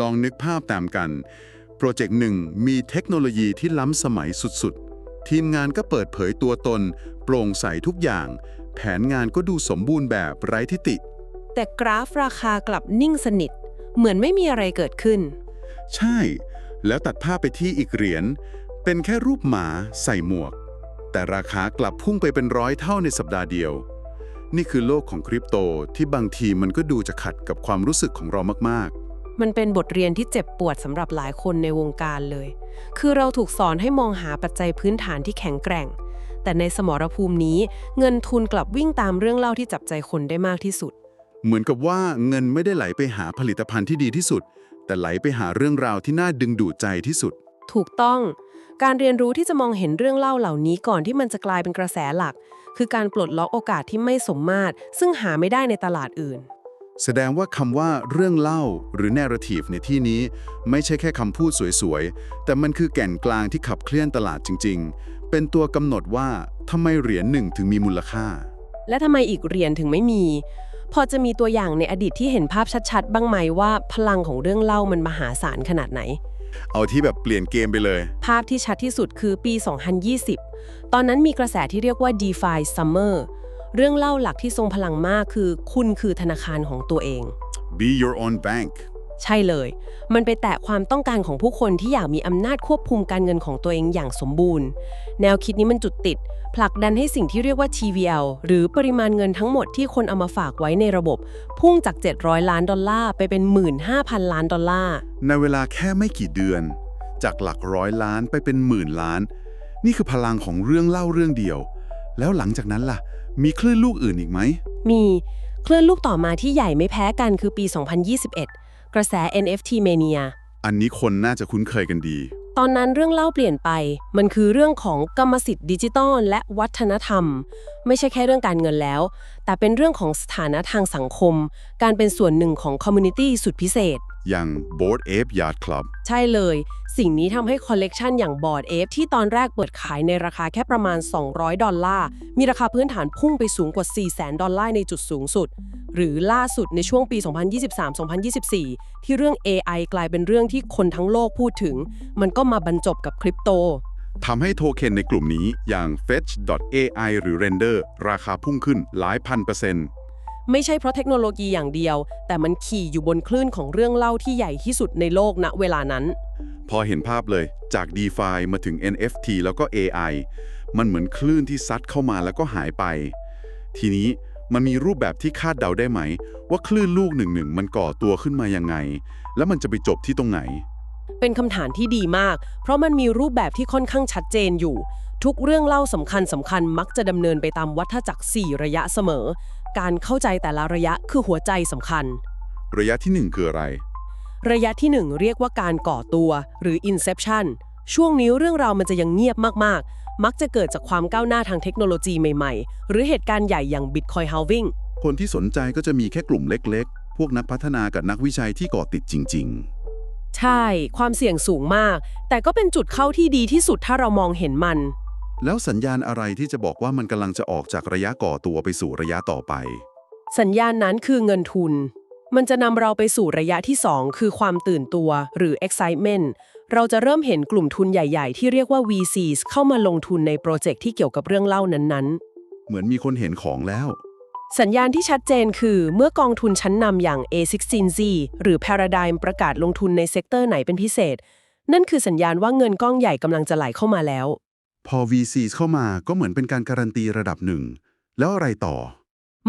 ลองนึกภาพตามกัน โปรเจกต์หนึ่งมีเทคโนโลยีที่ล้ำสมัยสุดๆ ทีมงานก็เปิดเผยตัวตน โปร่งใสทุกอย่าง แผนงานก็ดูสมบูรณ์แบบไร้ทิติ แต่กราฟราคากลับนิ่งสนิท เหมือนไม่มีอะไรเกิดขึ้น ใช่ แล้วตัดภาพไปที่อีกเหรียญ เป็นแค่รูปหมาใส่หมวก แต่ราคากลับพุ่งไปเป็นร้อยเท่าในสัปดาห์เดียว นี่คือโลกของคริปโตที่บางทีมันก็ดูจะขัดกับความรู้สึกของเรามาก มันเป็นบทเรียนที่เจ็บปวดสำหรับหลายคนในวงการเลย คือเราถูกสอนให้มองหาปัจจัยพื้นฐานที่แข็งแกร่ง แต่ในสมรภูมินี้ เงินทุนกลับวิ่งตามเรื่องเล่าที่จับใจคนได้มากที่สุดๆเหมือนกับว่าเงินไม่ได้ไหลไปหาผลิตภัณฑ์ที่ดีที่สุด แต่ไหลไปหาเรื่องราวที่น่าดึงดูดใจที่สุด ถูกต้อง การเรียนรู้ที่จะมองเห็นเรื่องเล่าเหล่านี้ก่อนที่มันจะกลายเป็นกระแสหลัก คือการปลดล็อกโอกาสที่ไม่สมมาตร ซึ่งหาไม่ได้ในตลาดอื่น แสดงว่าคำว่าเรื่องเล่าหรือ narrative ในที่นี้ ไม่ใช่แค่คำพูดสวยๆ แต่มันคือแก่นกลางที่ขับเคลื่อนตลาดจริงๆ เป็นตัวกำหนดว่าทำไมเหรียญหนึ่งถึงมีมูลค่า และทำไมอีกเหรียญถึงไม่มี พอจะมีตัวอย่างในอดีตที่เห็นภาพชัดๆ บ้างไหมว่าพลังของเรื่องเล่ามันมหาศาลขนาดไหน เอาที่แบบเปลี่ยนเกมไปเลย ภาพที่ชัดที่สุดคือปี 2020 ตอนนั้นมีกระแสที่เรียกว่า DeFi Summer เรื่องเล่าหลักที่ทรงพลังมากคือ คุณคือธนาคารของตัวเอง be your own bank ใช่เลย มันไปแตะความต้องการของผู้คนที่อยากมีอำนาจควบคุมการเงินของตัวเองอย่างสมบูรณ์ แนวคิดนี้มันจุดติด ผลักดันให้สิ่งที่เรียกว่า TVL หรือปริมาณเงินทั้งหมดที่คนเอามาฝากไว้ในระบบ พุ่งจาก 700 ล้านดอลลาร์ไปเป็น 15,000 ล้านดอลลาร์ ในเวลาแค่ไม่กี่เดือน จากหลักร้อยล้านไปเป็นหมื่นล้าน นี่คือพลังของเรื่องเล่าเรื่องเดียว แล้วหลังจากนั้นล่ะ มีคลื่นลูกอื่นอีกไหม มีคลื่นลูกต่อมาที่ใหญ่ไม่แพ้กันคือปี 2021 กระแส NFT Mania อันนี้คนน่าจะคุ้นเคยกันดี ตอนนั้นเรื่องเล่าเปลี่ยนไป มันคือเรื่องของกรรมสิทธิ์ดิจิตอลและวัฒนธรรม ไม่ใช่แค่เรื่องการเงินแล้ว แต่เป็นเรื่องของสถานะทางสังคม การเป็นส่วนหนึ่งของคอมมูนิตี้สุดพิเศษ อย่าง Board Ape Yacht Club ใช่เลย สิ่งนี้ทำให้คอลเลกชันอย่างบอร์ดเอฟที่ตอนแรกเปิดขายในราคาแค่ประมาณ 200 ดอลลาร์ มีราคาพื้นฐานพุ่งไปสูงกว่า 400,000 ดอลลาร์ในจุดสูงสุด หรือล่าสุดในช่วงปี 2023-2024 ที่เรื่อง AI กลายเป็นเรื่องที่คนทั้งโลกพูดถึง มันก็มาบรรจบกับคริปโตทำให้โทเค็นในกลุ่มนี้อย่าง Fetch.ai หรือ Render ราคาพุ่งขึ้นหลายพันเปอร์เซ็นต์ ไม่ใช่เพราะเทคโนโลยีอย่างเดียว แต่มันขี่อยู่บนคลื่นของเรื่องเล่าที่ใหญ่ที่สุดในโลกณเวลานั้น พอเห็นภาพเลยจาก DeFi มาถึง NFT แล้วก็ AI มันเหมือนคลื่นที่ซัดเข้ามาแล้วก็หายไป ทีนี้มันมีรูปแบบที่คาดเดาได้ไหม ว่าคลื่นลูกหนึ่งหนึ่งมันก่อตัวขึ้นมายังไง แล้วมันจะไปจบที่ตรงไหน เป็นคำถามที่ดีมาก เพราะมันมีรูปแบบที่ค่อนข้างชัดเจนอยู่ ทุกเรื่องเล่าสำคัญสำคัญมักจะดำเนินไปตามวัฏจักร4ระยะเสมอ การเข้าใจแต่ละระยะคือหัวใจสำคัญ ระยะที่หนึ่งคืออะไร ระยะที่ 1 เรียกว่าการก่อตัวหรือ inception ช่วงนี้เรื่องราวมันจะยังเงียบมาก ๆ มักจะเกิดจากความก้าวหน้าทางเทคโนโลยีใหม่ ๆ หรือเหตุการณ์ใหญ่อย่าง Bitcoin halving คนที่สนใจก็จะมีแค่กลุ่มเล็ก ๆ พวกนักพัฒนากับนักวิจัยที่ก่อติดจริงใช่ ความเสี่ยงสูงมาก แต่ก็เป็นจุดเข้าที่ดีที่สุดถ้าเรามองเห็นมันๆ แล้วสัญญาณอะไรที่จะบอกว่ามันกำลังจะออกจากระยะก่อตัวไปสู่ระยะต่อไป สัญญาณนั้นคือเงินทุน มันจะนำเราไปสู่ระยะที่ 2 คือความตื่นตัวหรือ excitement เราจะเริ่มเห็นกลุ่มทุนใหญ่ๆ ที่เรียกว่า VCs เข้ามาลงทุนในโปรเจกต์ที่เกี่ยวกับเรื่องเล่านั้นเหมือนมีคนเห็นของแล้วๆสัญญาณที่ชัดเจนคือเมื่อกองทุนชั้นนำอย่าง A16Z หรือ Paradigm ประกาศลงทุนในเซกเตอร์ไหนเป็นพิเศษ นั่นคือสัญญาณว่าเงินก้องใหญ่กำลังจะไหลเข้ามาแล้ว พอ VC เข้ามาก็เหมือนเป็นการการันตีระดับหนึ่ง แล้วอะไรต่อ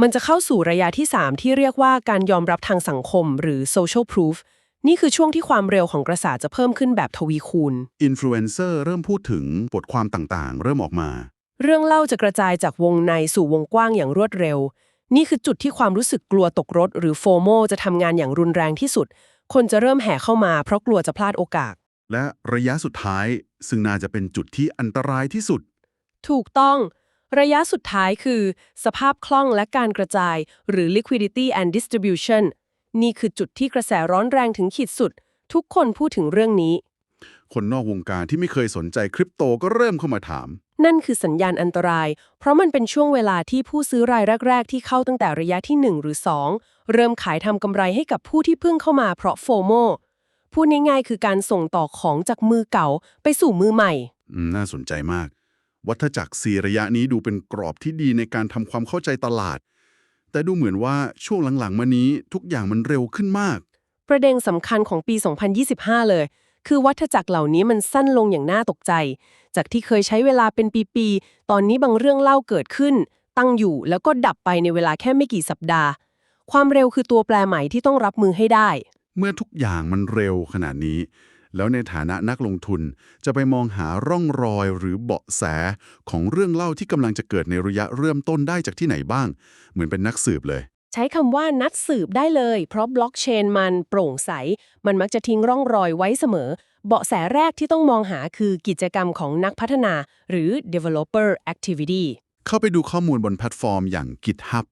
มันจะเข้าสู่ระยะที่ 3 ที่เรียกว่าการยอมรับทางสังคมหรือ social proof นี่คือช่วงที่ความเร็วของกระแสจะเพิ่มขึ้นแบบทวีคูณ อินฟลูเอนเซอร์เริ่มพูดถึงบทความต่างๆ เริ่มออกมา เรื่องเล่าจะกระจายจากวงในสู่วงกว้างอย่างรวดเร็ว นี่คือจุดที่ความรู้สึกกลัวตกรถ หรือโฟโมจะทำงานอย่างรุนแรงที่สุด คนจะเริ่มแห่เข้ามาเพราะกลัวจะพลาดโอกาส และระยะสุดท้าย ซึ่งน่าจะเป็นจุดที่อันตรายที่สุด ถูกต้อง ระยะสุดท้ายคือ สภาพคล่องและการกระจาย หรือ liquidity and distribution นี่คือจุดที่กระแสร้อนแรงถึงขีดสุด ทุกคนพูดถึงเรื่องนี้ คนนอกวงการที่ไม่เคยสนใจคริปโตก็เริ่มเข้ามาถาม นั่นคือสัญญาณอันตราย เพราะมันเป็นช่วงเวลาที่ผู้ซื้อรายแรก ๆ ที่เข้าตั้งแต่ระยะที่ 1 หรือ 2 เริ่มขายทำกำไรให้กับผู้ที่เพิ่งเข้ามาเพราะโฟโม พูดง่ายๆ คือการส่งต่อของจากมือเก่าไปสู่มือใหม่ อืมน่าสนใจมาก วัฏจักรสี่ระยะนี้ดูเป็นกรอบที่ดีในการทำความเข้าใจตลาด แต่ดูเหมือนว่าช่วงหลังๆ มานี้ทุกอย่างมันเร็วขึ้นมาก ประเด็นสำคัญของปี 2025 เลย คือวัฏจักรเหล่านี้มันสั้นลงอย่างน่าตกใจ จากที่เคยใช้เวลาเป็นปีๆ ตอนนี้บางเรื่องเล่าเกิดขึ้น ตั้งอยู่แล้วก็ดับไปในเวลาแค่ไม่กี่สัปดาห์ ความเร็วคือตัวแปรใหม่ที่ต้องรับมือให้ได้ เมื่อทุกอย่างมันเร็วขนาดนี้ แล้วในฐานะนักลงทุนจะไปมองหาร่องรอยหรือเบาะแสของเรื่องเล่าที่กำลังจะเกิดในระยะเริ่มต้นได้จากที่ไหนบ้าง เหมือนเป็นนักสืบเลย ใช้คำว่านัดสืบได้เลย เพราะบล็อกเชนมันโปร่งใส มันมักจะทิ้งร่องรอยไว้เสมอ เบาะแสแรกที่ต้องมองหาคือกิจกรรมของนักพัฒนา หรือ developer activity เข้าไปดูข้อมูลบนแพลตฟอร์มอย่าง GitHub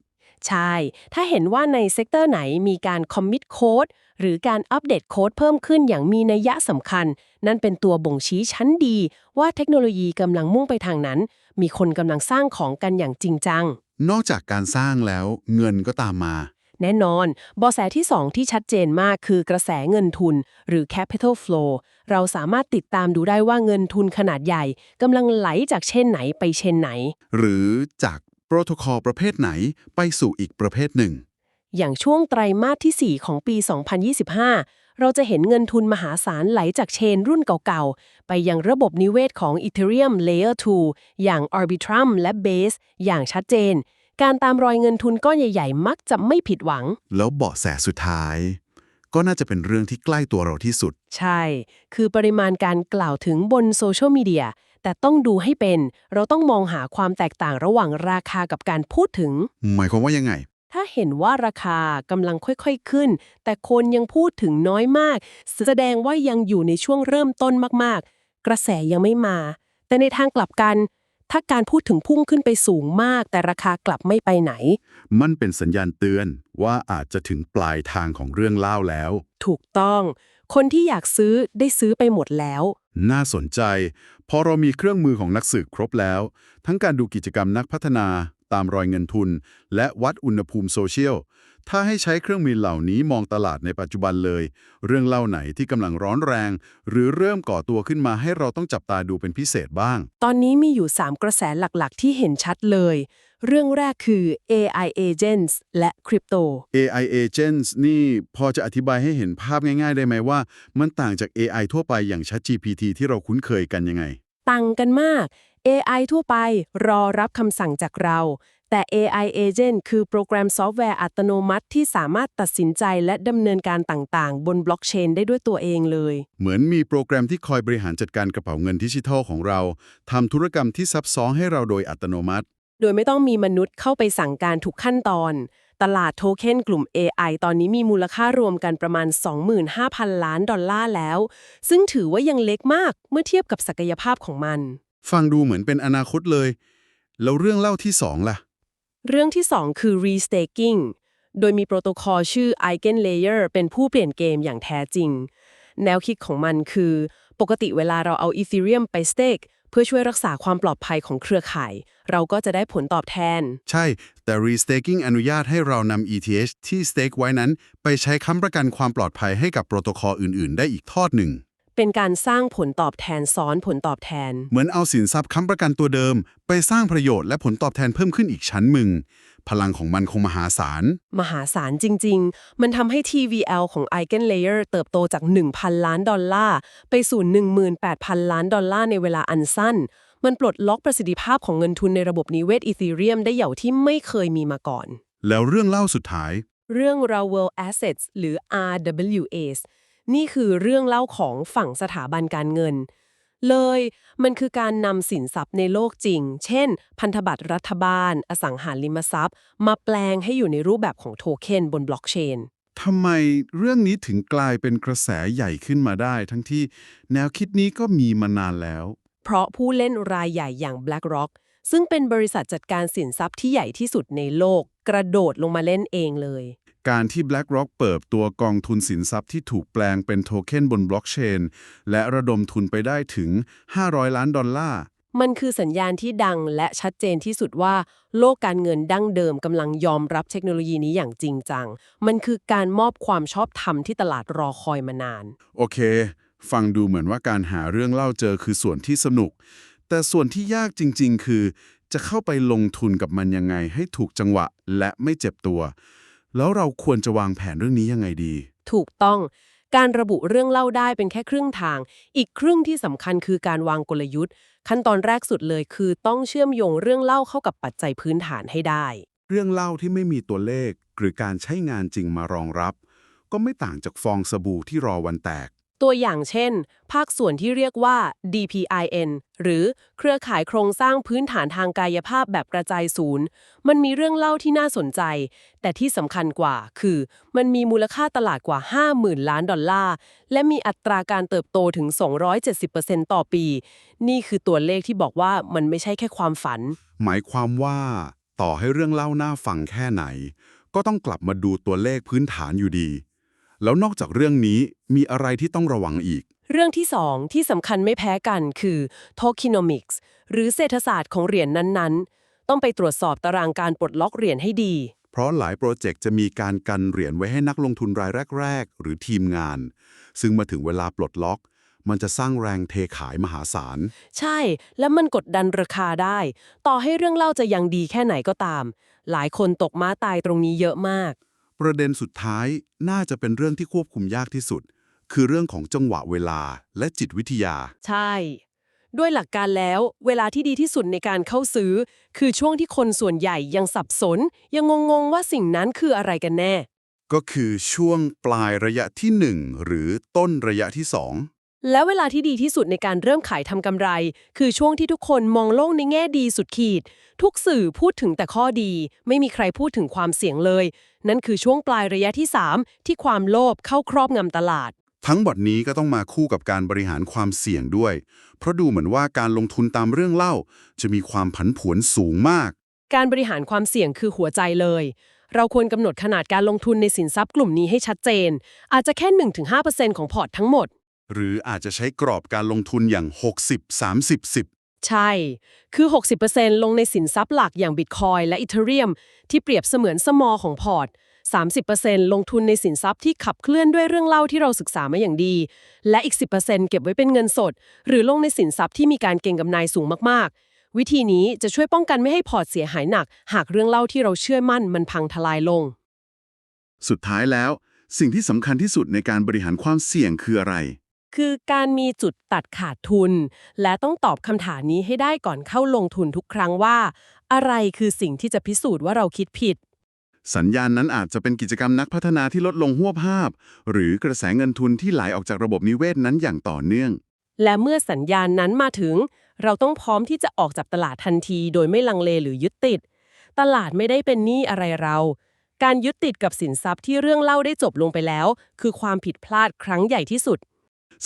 ใช่ ถ้าเห็นว่าในเซกเตอร์ไหนมีการ commit code หรือการอัปเดตโค้ดเพิ่มขึ้นอย่างมีนัยยะสำคัญ นั่นเป็นตัวบ่งชี้ชั้นดี ว่าเทคโนโลยีกำลังมุ่งไปทางนั้น มีคนกำลังสร้างของกันอย่างจริงจัง นอกจากการสร้างแล้วเงินก็ตามมา แน่นอนเบาะแสที่ 2 ที่ชัดเจนมากคือกระแสเงินทุน หรือ capital flow เราสามารถติดตามดูได้ว่าเงินทุนขนาดใหญ่กำลังไหลจากเช่นไหนไปเช่นไหน หรือจากโป รโตคอลประเภทไหนไปสู่อีกประเภทหนึ่ง อย่างช่วงไตรมาสที่ 4 ของปี 2025 เราจะเห็นเงินทุนมหาศาลไหลจากเชนรุ่นเก่าๆ ไปยังระบบนิเวศของ Ethereum Layer 2 อย่าง Arbitrum และ Base อย่างชัดเจน การตามรอยเงินทุนก้อนใหญ่ๆ มักจะไม่ผิดหวัง แล้วเบาะแสสุดท้าย ก็น่าจะเป็นเรื่องที่ใกล้ตัวเราที่สุด ใช่ คือปริมาณการกล่าวถึงบนโซเชียลมีเดีย แต่ต้องดูให้เป็น เราต้องมองหาความแตกต่างระหว่างราคากับการพูดถึง หมายความว่ายังไง ถ้าเห็นว่าราคากำลังค่อยๆขึ้น แต่คนยังพูดถึงน้อยมาก แสดงว่ายังอยู่ในช่วงเริ่มต้นมากๆ กระแสยังไม่มา แต่ในทางกลับกัน ถ้าการพูดถึงพุ่งขึ้นไปสูงมาก แต่ราคากลับไม่ไปไหน มันเป็นสัญญาณเตือนว่าอาจจะถึงปลายทางของเรื่องเล่าแล้ว ถูกต้อง คนที่อยากซื้อได้ซื้อไปหมดแล้ว น่าสนใจ พอเรามีเครื่องมือของนักสืบครบแล้ว ทั้งการดูกิจกรรมนักพัฒนา ตามรอยเงินทุน และวัดอุณหภูมิโซเชียล ถ้าให้ใช้เครื่องมือเหล่านี้มองตลาดในปัจจุบันเลย เรื่องเล่าไหนที่กำลังร้อนแรง หรือเริ่มก่อตัวขึ้นมาให้เราต้องจับตาดูเป็นพิเศษบ้าง ตอนนี้มีอยู่ 3 กระแสหลักๆ ที่เห็นชัดเลย เรื่องแรกคือ AI agents และคริปโต AI agents นี่พอจะอธิบายให้เห็นภาพง่าย ๆ ได้ไหมว่า มันต่างจาก AI ทั่วไปอย่าง ChatGPT ที่เราคุ้นเคยกันยังไง ต่างกันมาก AI ทั่วไปรอรับคำสั่งจากเรา แต่ AI agent คือโปรแกรมซอฟต์แวร์อัตโนมัติที่สามารถตัดสินใจและดำเนินการต่างๆ บนบล็อกเชนได้ด้วยตัวเองเลย เหมือนมีโปรแกรมที่คอยบริหารจัดการกระเป๋าเงินดิจิทัลของเราทำธุรกรรมที่ซับซ้อนให้เราโดยอัตโนมัติ โดยไม่ต้องมีมนุษย์เข้าไปสั่งการทุกขั้นตอน ตลาดโทเค็นกลุ่ม AI ตอนนี้มีมูลค่ารวมกันประมาณ 25,000 ล้านดอลลาร์แล้ว ซึ่งถือว่ายังเล็กมากเมื่อเทียบกับศักยภาพของมัน ฟังดูเหมือนเป็นอนาคตเลย แล้วเรื่องเล่าที่สองล่ะ เรื่องที่ 2 คือ restaking โดยมีโปรโตคอลชื่อ Eigenlayer เป็นผู้เปลี่ยนเกมอย่างแท้จริง แนวคิดของมันคือ ปกติเวลาเราเอา Ethereum ไป stake เพื่อช่วยรักษาความปลอดภัยของเครือข่าย เราก็จะได้ผลตอบแทน ใช่ แต่ restaking อนุญาตให้เรานำ ETH ที่ stake ไว้นั้น ไปใช้ค้ำประกันความปลอดภัยให้กับโปรโตคอลอื่น ๆ ได้อีกทอดหนึ่ง เป็นการสร้างผลตอบแทนซ้อนผลตอบแทน เหมือนเอาสินทรัพย์ค้ำประกันตัวเดิม ไปสร้างประโยชน์และผลตอบแทนเพิ่มขึ้นอีกชั้นมึงพลังของมันคงมหาศาล มหาศาลจริง ๆ มันทำให้ TVL ของ Eigenlayer เติบโตจาก 1,000 ล้านดอลลาร์ ไปสู่ 18,000 ล้านดอลลาร์ในเวลาอันสั้น มันปลดล็อกประสิทธิภาพของเงินทุนในระบบนิเวศ Ethereum ได้อย่างที่ไม่เคยมีมาก่อน แล้วเรื่องเล่าสุดท้าย เรื่อง Ravel Assets หรือ RWAs นี่คือเรื่องเล่าของฝั่งสถาบันการเงิน เลยมันคือการนำสินทรัพย์ในโลกจริง เช่น พันธบัตรรัฐบาล อสังหาริมทรัพย์ มาแปลงให้อยู่ในรูปแบบของโทเค็นบนบล็อกเชนทำไมเรื่องนี้ถึงกลายเป็นกระแสใหญ่ขึ้นมาได้ ทั้งที่แนวคิดนี้ก็มีมานานแล้ว เพราะผู้เล่นรายใหญ่อย่าง BlackRock ซึ่งเป็นบริษัทจัดการสินทรัพย์ที่ใหญ่ที่สุดในโลก กระโดดลงมาเล่นเองเลย การที่ BlackRock เปิดตัวกองทุนสินทรัพย์ที่ถูกแปลงเป็นโทเค็นบนบล็อกเชน และระดมทุนไปได้ถึง 500 ล้านดอลลาร์ มันคือสัญญาณที่ดังและชัดเจนที่สุดว่า โลกการเงินดั้งเดิมกำลังยอมรับเทคโนโลยีนี้อย่างจริงจัง มันคือการมอบความชอบธรรมที่ตลาดรอคอยมานาน โอเค ฟังดูเหมือนว่าการหาเรื่องเล่าเจอคือส่วนที่สนุก แต่ส่วนที่ยากจริง ๆ คือ จะเข้าไปลงทุนกับมันยังไงให้ถูกจังหวะและไม่เจ็บตัว แล้วเราควรจะวางแผนเรื่องนี้ยังไงดี ถูกต้อง การระบุเรื่องเล่าได้เป็นแค่ครึ่งทาง อีกครึ่งที่สำคัญคือการวางกลยุทธ์ ขั้นตอนแรกสุดเลยคือต้องเชื่อมโยงเรื่องเล่าเข้ากับปัจจัยพื้นฐานให้ได้ เรื่องเล่าที่ไม่มีตัวเลข หรือการใช้งานจริงมารองรับ ก็ไม่ต่างจากฟองสบู่ที่รอวันแตก ตัวอย่างเช่น ภาคส่วนที่เรียกว่า DPIN หรือเครือข่ายโครงสร้างพื้นฐานทางกายภาพแบบกระจายศูนย์ มันมีเรื่องเล่าที่น่าสนใจ แต่ที่สำคัญกว่าคือ มันมีมูลค่าตลาดกว่า 50,000 ล้านดอลลาร์ และมีอัตราการเติบโตถึง 270%ต่อปี นี่คือตัวเลขที่บอกว่ามันไม่ใช่แค่ความฝัน หมายความว่า ต่อให้เรื่องเล่าน่าฟังแค่ไหน ก็ต้องกลับมาดูตัวเลขพื้นฐานอยู่ดี แล้วนอกจากเรื่องนี้มีอะไรที่ต้องระวังอีก เรื่องที่2ที่สำคัญไม่แพ้กันคือ tokenomics หรือเศรษฐศาสตร์ของเหรียญนั้นๆ ต้องไปตรวจสอบตารางการปลดล็อกเหรียญให้ดี เพราะหลายโปรเจกต์จะมีการกันเหรียญไว้ให้นักลงทุนรายแรก ๆ หรือทีมงาน ซึ่งมาถึงเวลาปลดล็อก มันจะสร้างแรงเทขายมหาศาล ใช่ แล้วมันกดดันราคาได้ ต่อให้เรื่องเล่าจะยังดีแค่ไหนก็ตาม หลายคนตกม้าตายตรงนี้เยอะมาก ประเด็นสุดท้ายน่าจะเป็นเรื่องที่ควบคุมยากที่สุด คือเรื่องของจังหวะเวลาและจิตวิทยา ใช่ ด้วยหลักการแล้ว เวลาที่ดีที่สุดในการเข้าซื้อ คือช่วงที่คนส่วนใหญ่ยังสับสน ยังงงๆว่าสิ่งนั้นคืออะไรกันแน่ ก็คือช่วงปลายระยะที่ 1 หรือต้นระยะที่ 2แล้วเวลาที่ดีที่สุดในการเริ่มขายทำกำไร คือช่วงที่ทุกคนมองโลกในแง่ดีสุดขีด ทุกสื่อพูดถึงแต่ข้อดี ไม่มีใครพูดถึงความเสี่ยงเลย นั่นคือช่วงปลายระยะที่ 3 ที่ความโลภเข้าครอบงำตลาด ทั้งหมดนี้ก็ต้องมาคู่กับการบริหารความเสี่ยงด้วย เพราะดูเหมือนว่าการลงทุนตามเรื่องเล่า จะมีความผันผวนสูงมาก การบริหารความเสี่ยงคือหัวใจเลย เราควรกำหนดขนาดการลงทุนในสินทรัพย์กลุ่มนี้ให้ชัดเจน อาจจะแค่ 1-5%ของพอร์ตทั้งหมด หรืออาจจะใช้กรอบการลงทุนอย่าง 60 30 10 ใช่ คือ 60%ลงในสินทรัพย์หลักอย่างบิตคอยและอีเทเรียมที่เปรียบเสมือนสมอของพอร์ต 30%ลงทุนในสินทรัพย์ที่ขับเคลื่อนด้วยเรื่องเล่าที่เราศึกษามาอย่างดี และอีก 10%เก็บไว้เป็นเงินสด หรือลงในสินทรัพย์ที่มีการเก็งกำไรสูงมากๆ วิธีนี้จะช่วยป้องกันไม่ให้พอร์ตเสียหายหนัก หากเรื่องเล่าที่เราเชื่อมั่นมันพังทลายลง สุดท้ายแล้ว สิ่งที่สำคัญที่สุดในการบริหารความเสี่ยงคืออะไร คือการมีจุดตัดขาดทุน และต้องตอบคำถามนี้ให้ได้ก่อนเข้าลงทุนทุกครั้งว่า อะไรคือสิ่งที่จะพิสูจน์ว่าเราคิดผิด สัญญาณนั้นอาจจะเป็นกิจกรรมนักพัฒนาที่ลดลงหัวภาพ หรือกระแสเงินทุนที่ไหลออกจากระบบนิเวศนั้นอย่างต่อเนื่อง และเมื่อสัญญาณนั้นมาถึง เราต้องพร้อมที่จะออกจากตลาดทันที โดยไม่ลังเลหรือยึดติด ตลาดไม่ได้เป็นหนี้อะไรเราการยึดติดกับสินทรัพย์ที่เรื่องเล่าได้จบลงไปแล้ว คือความผิดพลาดครั้งใหญ่ที่สุด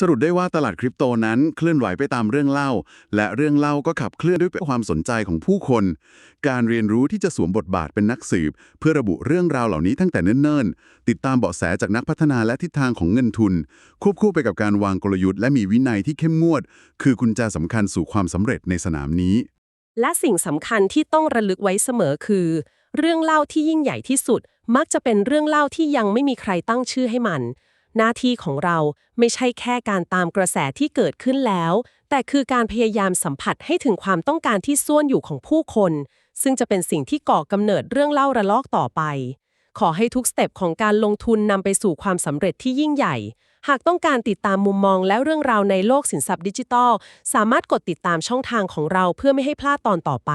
สรุปได้ว่าตลาดคริปโตนั้นเคลื่อนไหวไปตามเรื่องเล่า และเรื่องเล่าก็ขับเคลื่อนด้วยความสนใจของผู้คน การเรียนรู้ที่จะสวมบทบาทเป็นนักสืบ เพื่อระบุเรื่องราวเหล่านี้ตั้งแต่เนิ่นๆ ติดตามเบาะแสจากนักพัฒนาและทิศทางของเงินทุน ควบคู่ไปกับการวางกลยุทธ์และมีวินัยที่เข้มงวด คือกุญแจสำคัญสู่ความสำเร็จในสนามนี้ และสิ่งสำคัญที่ต้องระลึกไว้เสมอคือ เรื่องเล่าที่ยิ่งใหญ่ที่สุด มักจะเป็นเรื่องเล่าที่ยังไม่มีใครตั้งชื่อให้มัน หน้าที่ของเราไม่ใช่แค่การตามกระแสที่เกิดขึ้นแล้ว แต่คือการพยายามสัมผัสให้ถึงความต้องการที่ซ่วนอยู่ของผู้คน ซึ่งจะเป็นสิ่งที่ก่อกำเนิดเรื่องเล่าระลอกต่อไป ขอให้ทุกสเต็ปของการลงทุนนำไปสู่ความสำเร็จที่ยิ่งใหญ่ หากต้องการติดตามมุมมองและเรื่องราวในโลกสินทรัพย์ดิจิทัล สามารถกดติดตามช่องทางของเราเพื่อไม่ให้พลาดตอนต่อไป